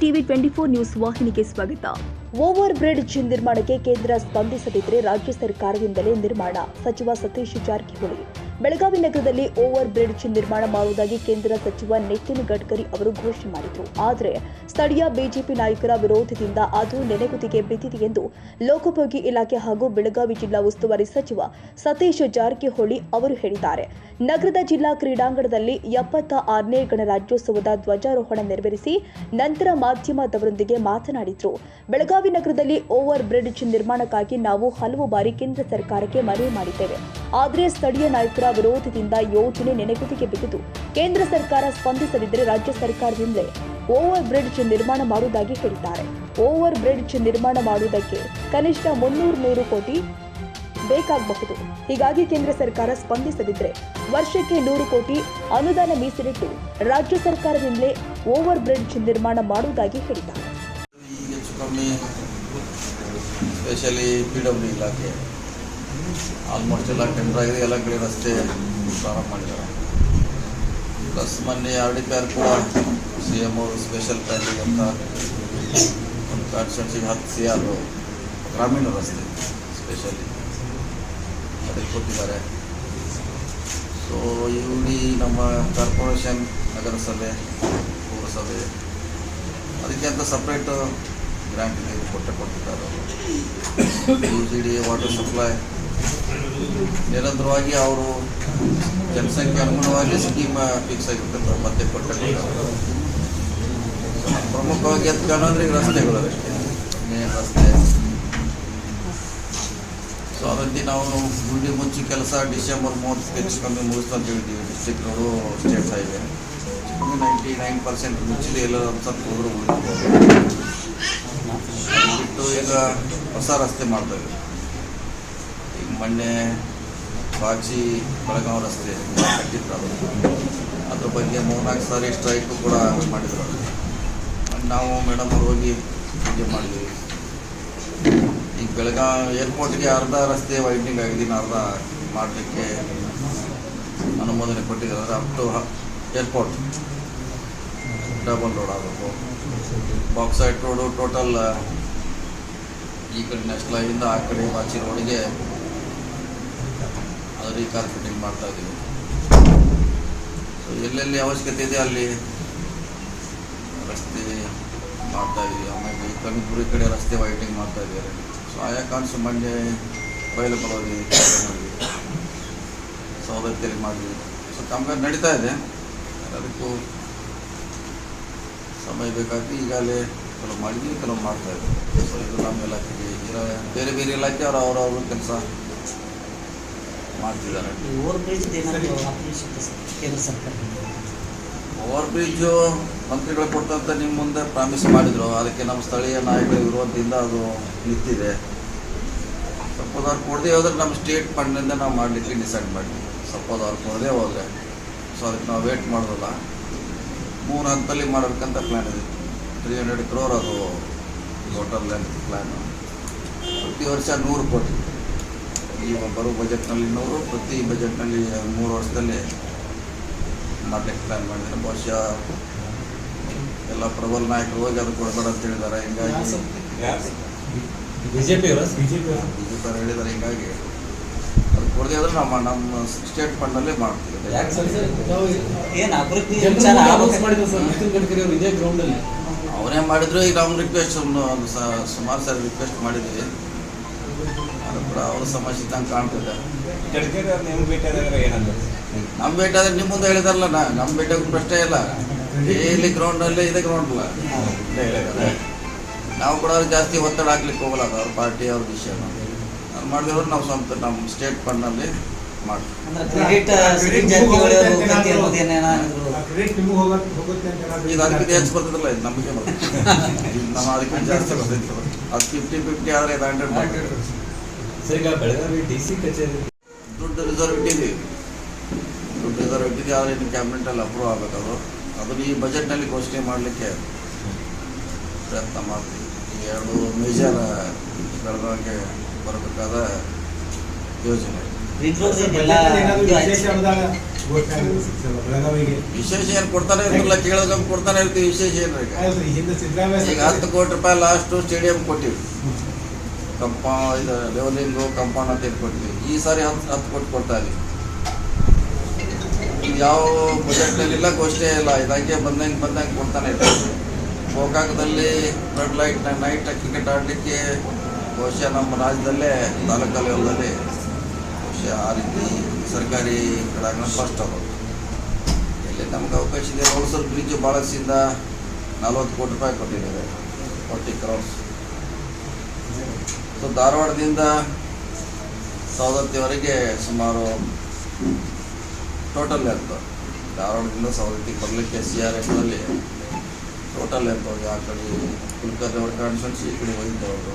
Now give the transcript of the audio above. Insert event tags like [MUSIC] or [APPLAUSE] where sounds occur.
TV twenty four news ವಾಹಿನಿಗೆ ಸ್ವಾಗತ. Over bridge ನಿರ್ಮಾಣಕ್ಕೆ ಕೇಂದ್ರ ಸ್ಪಂದಿಸದಿದ್ದರೆ ರಾಜ್ಯ ಸರ್ಕಾರದಿಂದಲೇ ನಿರ್ಮಾಣ. ಸಚಿವ ಸತೀಶ್ ಜಾರಕಿಹೊಳಿ. ಬೆಳಗಾವಿ ನಗರದಲ್ಲಿ ಓವರ್ ಬ್ರಿಡ್ಜ್ ನಿರ್ಮಾಣ ಮಾಡುವುದಾಗಿ ಕೇಂದ್ರ ಸಚಿವ ನಿತಿನ್ ಗಡ್ಕರಿ ಅವರು ಘೋಷಣೆ ಮಾಡಿದರು. ಆದರೆ ಸ್ಥಳೀಯ ಬಿಜೆಪಿ ನಾಯಕರ ವಿರೋಧದಿಂದ ಅದು ನೆನೆಗುದಿಗೆ ಬಿದ್ದಿದೆ ಎಂದು ಲೋಕೋಪಯೋಗಿ ಇಲಾಖೆ ಹಾಗೂ ಬೆಳಗಾವಿ ಜಿಲ್ಲಾ ಉಸ್ತುವಾರಿ ಸಚಿವ ಸತೀಶ್ ಜಾರಕಿಹೊಳಿ ಅವರು ಹೇಳಿದ್ದಾರೆ. ನಗರದ ಜಿಲ್ಲಾ ಕ್ರೀಡಾಂಗಣದಲ್ಲಿ ಎಪ್ಪತ್ತ ಆರನೇ ಗಣರಾಜ್ಯೋತ್ಸವದ ಧ್ವಜಾರೋಹಣ ನೆರವೇರಿಸಿ ನಂತರ ಮಾಧ್ಯಮದವರೊಂದಿಗೆ ಮಾತನಾಡಿದರು. ಬೆಳಗಾವಿ ನಗರದಲ್ಲಿ ಓವರ್ ಬ್ರಿಡ್ಜ್ ನಿರ್ಮಾಣಕ್ಕಾಗಿ ನಾವು ಹಲವು ಬಾರಿ ಕೇಂದ್ರ ಸರ್ಕಾರಕ್ಕೆ ಮನವಿ ಮಾಡಿದ್ದೇವೆ. ಆದರೆ ಸ್ಥಳೀಯ ನಾಯಕರ ವಿರೋಧದಿಂದ ಯೋಜನೆ ನೆನೆಗುದಿಗೆ ಬಿದ್ದಿತು. ಕೇಂದ್ರ ಸರ್ಕಾರ ಸ್ಪಂದಿಸದಿದ್ದರೆ ರಾಜ್ಯ ಸರ್ಕಾರದಿಂದಲೇ ಓವರ್ ಬ್ರಿಡ್ಜ್ ನಿರ್ಮಾಣ ಮಾಡುವುದಾಗಿ ಹೇಳಿದ್ದಾರೆ. ಓವರ್ ಬ್ರಿಡ್ಜ್ ನಿರ್ಮಾಣ ಮಾಡುವುದಕ್ಕೆ ಕನಿಷ್ಠ ಮುನ್ನೂರು ನೂರು ಕೋಟಿ ಬೇಕಾಗಬಹುದು. ಹೀಗಾಗಿ ಕೇಂದ್ರ ಸರ್ಕಾರ ಸ್ಪಂದಿಸದಿದ್ದರೆ ವರ್ಷಕ್ಕೆ ನೂರು ಕೋಟಿ ಅನುದಾನ ಮೀಸಲಿಟ್ಟು ರಾಜ್ಯ ಸರ್ಕಾರದಿಂದಲೇ ಓವರ್ ಬ್ರಿಡ್ಜ್ ನಿರ್ಮಾಣ ಮಾಡುವುದಾಗಿ ಹೇಳಿದ್ದಾರೆ. ಸ್ಪೆಷಲಿ ಪಿ ಡಬ್ಲ್ಯೂ ಇಲಾಖೆ. ಆಲ್ಮೋಸ್ಟ್ ಎಲ್ಲ ಟೆಂಡರ್ ಆಗಿದೆ ಎಲ್ಲ ಕಡೆ ರಸ್ತೆ ಪ್ರಾರಂಭ ಮಾಡಿದ್ದಾರೆ. ಪ್ಲಸ್ ಮೊನ್ನೆ ಆರ್ ಡಿ ಕೂಡ ಸಿ ಎಂ ಅವರು ಸ್ಪೆಷಲ್ ಪ್ಯಾಕೇಜ್ ಅಂತ ಒಂದು ಕಾನ್ಸ್ಟೆನ್ಸಿಗೆ ಹತ್ತು ಸಿ ಆರ್ ಗ್ರಾಮೀಣ ರಸ್ತೆ ಸ್ಪೆಷಲಿ ಅದಕ್ಕೆ ಕೊಟ್ಟಿದ್ದಾರೆ. ಸೊ ಇಡೀ ನಮ್ಮ ಕಾರ್ಪೊರೇಷನ್ ನಗರಸಭೆ, ಪೌರಸಭೆ, ಅದಕ್ಕೆ ಅಂತ ಸಪ್ರೇಟ್ ಗ್ರ್ಯಾಂಟ್ ಕೊಟ್ಟೆ ಕೊಟ್ಟಿದ್ದಾರೆ U G D water supply ನಿರಂತರವಾಗಿ ಅವರು ಜನಸಂಖ್ಯೆ ಅನುಗುಣವಾಗಿ ಸ್ಕೀಮ್ ಫಿಕ್ಸ್ ಆಗಿರ್ತದೆ ಮತ್ತೆ ಕೊಟ್ಟೆ ಪ್ರಮುಖವಾಗಿ ಎದ್ದು ಕಾಣೋದ್ರೆ ಈಗ ರಸ್ತೆಗಳು ಮೇನ್ ರಸ್ತೆ. ಸೊ ಅದಕ್ಕೆ ನಾವು ಗುಂಡಿ ಮುಚ್ಚಿ ಕೆಲಸ ಡಿಸೆಂಬರ್ ಮೂವತ್ತು ಹೆಚ್ಚು ಕಮ್ಮಿ ಮುಗಿಸ್ತು ಅಂತ ಹೇಳಿದ್ದೀವಿ. District road state ninety nine percent ಮುಚ್ಚಿದೆ ಎಲ್ಲ ಸ್ವಲ್ಪ ಹೋದ್ರು. ಬಿಟ್ಟು ಈಗ ಹೊಸ ರಸ್ತೆ ಮಾಡ್ತಾ ಇದ್ದೀವಿ ಮೊನ್ನೆ ಪಾಚಿ ಬೆಳಗಾವಿ ರಸ್ತೆ ಕಟ್ಟಿದ್ರು ಅದು ಅದ್ರ ಬಗ್ಗೆ ಮೂರ್ನಾಲ್ಕು ಸಾರಿ ಸ್ಟ್ರೈಕು ಕೂಡ ಮಾಡಿದ್ರು. ನಾವು ಮೇಡಮ್ ಅವ್ರು ಹೋಗಿ ಪೂಜೆ ಮಾಡಿದ್ವಿ. ಈಗ ಬೆಳಗಾವಿ ಏರ್ಪೋರ್ಟ್ಗೆ ಅರ್ಧ ರಸ್ತೆ ವೈಡ್ನಿಂಗ್ ಆಗಿದೆ ಅರ್ಧ ಮಾಡಲಿಕ್ಕೆ ಅನುಮೋದನೆ ಕೊಟ್ಟಿದ್ದಾರೆ. Up to airport double road ಆಗಬೇಕು. ಬಾಕ್ಸೈಡ್ ರೋಡು ಟೋಟಲ್ ಈ ಕಡೆ ನ್ಯಾಷನಲ್ ಹೈವಿಂದ ಆ ಕಡೆ ಬಾಚಿ ರೋಡಿಗೆ ಅದು ರೀಕಾರ್ಪೆಟಿಂಗ್ ಮಾಡ್ತಾ ಇದ್ದೀವಿ ಸೊ ಎಲ್ಲೆಲ್ಲಿ ಅವಶ್ಯಕತೆ ಇದೆ ಅಲ್ಲಿ ರಸ್ತೆ ಮಾಡ್ತಾ ಇದ್ದೀವಿ. ಆಮೇಲೆ ಈ ಕನಕಪುರಿ ಕಡೆ ರಸ್ತೆ ವೈಟಿಂಗ್ ಮಾಡ್ತಾ ಇದ್ದಾರೆ. ಸೊ ಆಯಾ ಕಾನ್ಸು ಮಂಡ್ಯ ಬಯಲು ಬರೋದು ಸೌದತ್ತಿಯಲ್ಲಿ ಮಾಡಿದ್ವಿ ಸೊ ಕಾಮಗಾರಿ ನಡೀತಾ ಇದೆ. ಅದಕ್ಕೂ ಸಮಯ ಬೇಕಾಗಿ ಈಗಾಗಲೇ ಕೆಲವು ಮಾಡಿದ್ವಿ ಕೆಲವು ಮಾಡ್ತಾ ಇದ್ದೀವಿ. ಸೊ ಇದು ನಮ್ಮ ಇಲಾಖೆಗೆ ಬೇರೆ ಬೇರೆ ಇಲಾಖೆ ಅವರು ಅವರವ್ರ ಕೆಲಸ ಮಾಡ್ತಿದ್ದಾರೆ. ಓವರ್ ಕೇಂದ್ರ ಓವರ್ ಬ್ರಿಡ್ಜು ಮಂತ್ರಿಗಳು ಕೊಟ್ಟಂತ ನಿಮ್ಮ ಮುಂದೆ ಪ್ರಾಮಿಸ್ ಮಾಡಿದರು. ಅದಕ್ಕೆ ನಮ್ಮ ಸ್ಥಳೀಯ ನಾಯಕರು ವಿರೋಧದಿಂದ ಅದು ನಿಂತಿದೆ. ಸಪೋಸ್ ಅವ್ರು ಕೊಡದೆ ಹೋದ್ರೆ ನಮ್ಮ ಸ್ಟೇಟ್ ಫಂಡ್ನಿಂದ ನಾವು ಮಾಡಲಿಕ್ಕೆ ಡಿಸೈಡ್ ಮಾಡಿದ್ವಿ ಸಪೋಸ್ ಅವ್ರು ಕೊಡದೆ ಹೋದರೆ. ಸೊ ಅದಕ್ಕೆ ನಾವು ವೇಟ್ ಮಾಡೋದಲ್ಲ. ಮೂರು ಹಂತಲ್ಲಿ ಮಾಡಬೇಕಂತ ಪ್ಲ್ಯಾನ್ ಇದೆ. ತ್ರೀ ಹಂಡ್ರೆಡ್ ಕ್ರೋರ್ ಅದು ಟೋಟಲ್ ಪ್ಲ್ಯಾನು ಪ್ರತಿ ವರ್ಷ ನೂರು ಕೋಟಿ. ಈ ಬರೋ ಬಜೆಟ್ನಲ್ಲಿ ನೂರು ಪ್ರತಿ ಬಜೆಟ್ನಲ್ಲಿ ಮೂರು ವರ್ಷದಲ್ಲಿ ಮಾಡಲಿಕ್ಕೆ ಪ್ಲ್ಯಾನ್ ಮಾಡಿದ್ದಾರೆ. ಬಹುಶಃ ಎಲ್ಲ ಪ್ರಬಲ ನಾಯಕರು ಹೋಗಿ ಅದು ಕೊಡಬೇಡ ಅಂತ ಹೇಳಿದ್ದಾರೆ. ಹಿಂಗಾಗಿ ಬಿಜೆಪಿ ಅವರ? ಹೇಳಿದ್ದಾರೆ. ಹಿಂಗಾಗಿ ಅದು ಕೊಡದೆ ಆದ್ರೆ ನಮ್ಮ ನಮ್ಮ ಸ್ಟೇಟ್ ಫಂಡಲ್ಲೇ ಮಾಡ್ತೀವಿ. ಯಾಕೆ ಸರ್? ಏನು ಅಭಿವೃದ್ಧಿ ವಿಚಾರ ಅನೌನ್ಸ್ ಮಾಡಿದ್ರು ಸರ್ ನಿತಿನ್ ಗಡ್ಕರಿ ಇದೇ ಗ್ರೌಂಡ್ ಅಲ್ಲಿ. ಅವರೇ ಮಾಡಿದ್ರು ಈಗ ಅವ್ನ ರಿಕ್ವೆಸ್ಟ್ ಸುಮಾರು ಸಾರಿ ರಿಕ್ವೆಸ್ಟ್ ಮಾಡಿದ್ವಿ. ಅದು ಕೂಡ ಅವ್ರ ಸಮಸ್ಯೆ ಇದ್ದಂಗೆ ಕಾಣ್ತಿದೆ. ಗಡ್ಕರಿ ಅವ್ರು ನಿಮ್ಗೆ ಭೇಟಿ ಆದಾಗ ಏನಂದ್ರೆ? ನಮ್ಮ ಭೇಟಿ ಆದ್ರೆ ನಿಮ್ಮ ಮುಂದೆ ಹೇಳಿದಾರಲ್ಲ ನಾ ನಮ್ಮ ಭೇಟಿ ಆಗೋದು ಪ್ರಶ್ನೆ ಇಲ್ಲ. ಇಲ್ಲಿ ಗ್ರೌಂಡಲ್ಲೇ ಇದೆ ಗ್ರೌಂಡ್ ಇಲ್ಲ. ನಾವು ಕೂಡ ಅವ್ರಿಗೆ ಜಾಸ್ತಿ ಒತ್ತಡ ಹಾಕ್ಲಿಕ್ಕೆ ಹೋಗಲ್ಲ ಅವ್ರ ಪಾರ್ಟಿ ಅವ್ರ ವಿಷಯ. ಮಾಡಿದ್ರು ನಾವು ಸ್ವಂತ ನಮ್ಮ ಸ್ಟೇಟ್ ಫಂಡ್ನಲ್ಲಿ ಅದಕ್ಕಿಂತ ಹೆಚ್ಚು ಬರ್ತದಲ್ಲ ಇದು ನಮಗೆ [LAUGHS] ಬರ್ತದೆ ನಮ್ಮ ಅದಕ್ಕಿಂತ ಜಾಸ್ತಿ ಬರ್ತೈತೆ ಅದು ಫಿಫ್ಟಿ ಫಿಫ್ಟಿ ಆದರೆ ಇದು ಹಂಡ್ರೆಡ್ ಬರ್ತದೆ. ಸರ್ ಬೆಳಗಾವಿ ಡಿ ಸಿ ಕಚೇರಿ ದುಡ್ಡು ರಿಸರ್ವ್ ಇಟ್ಟಿದ್ದೀವಿ. ದುಡ್ಡು ರಿಸರ್ವ್ ಇಟ್ಟಿದ್ದೀವಿ ಆದರೆ ಇನ್ನು ಕ್ಯಾಬಿನೆಟಲ್ಲಿ ಅಪ್ರೂವ್ ಅದು. ಅದನ್ನು ಈ ಬಜೆಟ್ನಲ್ಲಿ ಘೋಷಣೆ ಮಾಡಲಿಕ್ಕೆ ಪ್ರಯತ್ನ ಮಾಡ್ತೀವಿ. ಈ ಎರಡು ಮೇಜರ್ ಬೆಳಗಾವಿಗೆ ಬರಬೇಕಾದ ಯೋಜನೆ. ವಿಶೇಷ ಏನು ಕೊಡ್ತಾನೆ ಇರ್ತಿಲ್ಲ ಕೇಳೋದಕ್ಕೆ ಕೊಡ್ತಾನೆ ಇರ್ತೀವಿ ವಿಶೇಷ ಏನು ಈಗ ಹತ್ತು ಕೋಟಿ ರೂಪಾಯಿ ಲಾಸ್ಟು ಸ್ಟೇಡಿಯಂ ಕೊಟ್ಟಿವಿ. ಕಂಪಾ ಇದು ಲೆವೆಲಿಂಗು ಕಂಪೌಂಡ್ ಅಂತ ಕೊಟ್ಟಿವಿ. ಈ ಸಾರಿ ಹತ್ತು ಹತ್ತು ಕೋಟಿ ಕೊಡ್ತಾ ಇದೀವಿ ಇದು ಯಾವ ಬಜೆಟ್ನಲ್ಲಿಲ್ಲ ಘೋಷಣೆ ಇಲ್ಲ. ಇದಕ್ಕೆ ಬಂದಂಗೆ ಬಂದಂಗೆ ಕೊಡ್ತಾನೆ ಇರ್ತೀವಿ ಗೋಕಾಕದಲ್ಲಿ ರೆಡ್ ಲೈಟ್ ನೈಟ್ ಕ್ರಿಕೆಟ್ ಆಡಲಿಕ್ಕೆ ಬಹುಶಃ ನಮ್ಮ ರಾಜ್ಯದಲ್ಲೇ ತಾಲೂಕು ಲೆವೆಲ್ದಲ್ಲಿ ಬಹುಶಃ ಆ ರೀತಿ ಸರ್ಕಾರಿ ಕ್ರೀಡಾಂಗಣ ಫಸ್ಟ್ ಆಗೋದು ಇಲ್ಲಿ ನಮ್ಗೆ ಅವಕಾಶ ಇದೆ ರೋಡ್ಸಲ್ ಬ್ರಿಡ್ಜ್ ಬಾಳಸಿಂದ ನಲ್ವತ್ತು ಕೋಟಿ ರೂಪಾಯಿ ಕೊಟ್ಟಿದ್ದಾರೆ ಫಾರ್ಟಿ ಕ್ರೋರ್ಸ್ ಸೊ ಧಾರವಾಡದಿಂದ ಸವದತ್ತಿವರೆಗೆ ಸುಮಾರು ಟೋಟಲ್ ಲೆಂತ್ ಧಾರವಾಡದಿಂದ ಸವದತ್ತಿಗೆ ಬರಲಿಕ್ಕೆ ಸಿ ಆರ್ ಎಫ್ನಲ್ಲಿ ಟೋಟಲ್ ಹೋಗಿ ಆ ಕಡೆ ಕುಲಕರ್ಣಿ ಅವ್ರ ಕಾಣಿಸ್ಕೊಂಡು ಈ ಕಡೆ ಹೋಗಿದ್ದವರು.